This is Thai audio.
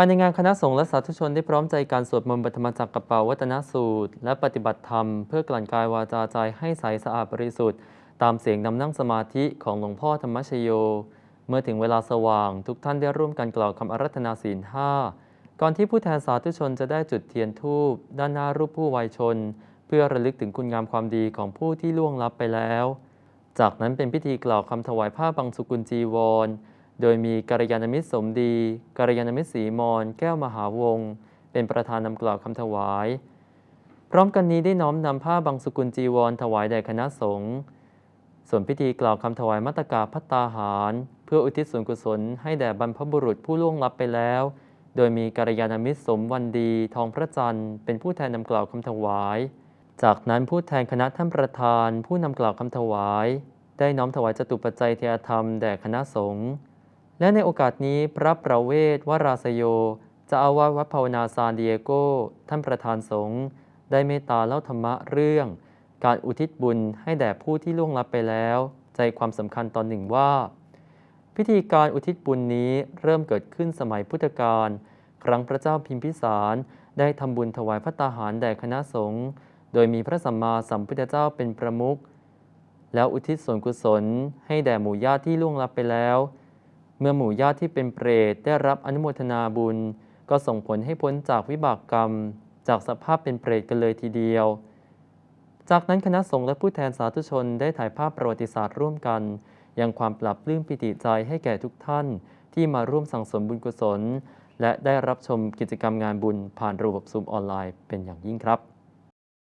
ภายในงานคณะสงฆ์และสาธุชนได้พร้อมใจการสวดมนต์ปฐมจักรกับเป่าวัตนสูตร และปฏิบัติธรรมเพื่อกลั่นกายวาจาใจให้ใสสะอาดบริสุทธิ์ ตามเสียงนำนั่งสมาธิของหลวงพ่อธรรมชโย เมื่อถึงเวลาสว่างทุกท่านได้ร่วมกันกล่าวคำอารัธนาศีลห้าก่อนที่ผู้แทนสาธุชนจะได้จุดเทียนธูปด้านหน้ารูปผู้วัยชน เพื่อระลึกถึงคุณงามความดีของผู้ที่ล่วงลับไปแล้ว จากนั้นเป็นพิธีกล่าวคำถวายผ้าบังสุกุลจีวร โดยมีกัลยาณมิตรสมดีกัลยาณมิตรศรีมอนแก้วมหาวงศ์เป็นประธานนำกล่าวคำถวาย พร้อมกันนี้ได้น้อมนำผ้าบังสุกุลจีวรถวายแด่คณะสงฆ์ส่วนพิธีกล่าวคำถวายมัตตกาพัตตาหาร เพื่ออุทิศส่วนกุศลให้แด่บรรพบุรุษผู้ล่วงลับไปแล้ว โดยมีกัลยาณมิตรสมวันดีทองพระจันทร์เป็นผู้แทนนำกล่าวคำถวาย จากนั้นผู้แทนคณะท่านประธาน ผู้นำกล่าวคำถวาย ได้น้อมถวายจตุปัจจัยเทียธรรมแด่คณะสงฆ์ และในโอกาสนี้พระประเวศวราสโยจะอาวาสวัดภาวนาซานดิเอโก ท่านประธานสงฆ์ได้เมตตาเล่าธรรมะเรื่อง การอุทิศบุญให้แด่ผู้ที่ล่วงลับไปแล้ว ใจความสำคัญตอนหนึ่งว่า พิธีการอุทิศบุญนี้เริ่มเกิดขึ้นสมัยพุทธกาลครั้งพระเจ้าพิมพิสารได้ทำบุญถวายพระตาหารแด่คณะสงฆ์โดยมีพระสัมมาสัมพุทธเจ้าเป็นประมุขแล้วอุทิศส่วนกุศลให้แด่หมู่ญาติที่ล่วงลับไปแล้ว เมื่อหมู่ญาติที่เป็นเปรตได้รับอนุโมทนาบุญ ก็ส่งผลให้พ้นจากวิบากกรรม จากสภาพเป็นเปรตกันเลยทีเดียว จากนั้นคณะสงฆ์และผู้แทนสาธุชนได้ถ่ายภาพประวัติศาสตร์ร่วมกัน ยังความปรับปลื้มปิติใจให้แก่ทุกท่าน ที่มาร่วมสั่งสมบุญกุศล และได้รับชมกิจกรรมงานบุญผ่านระบบซูมออนไลน์เป็นอย่างยิ่งครับ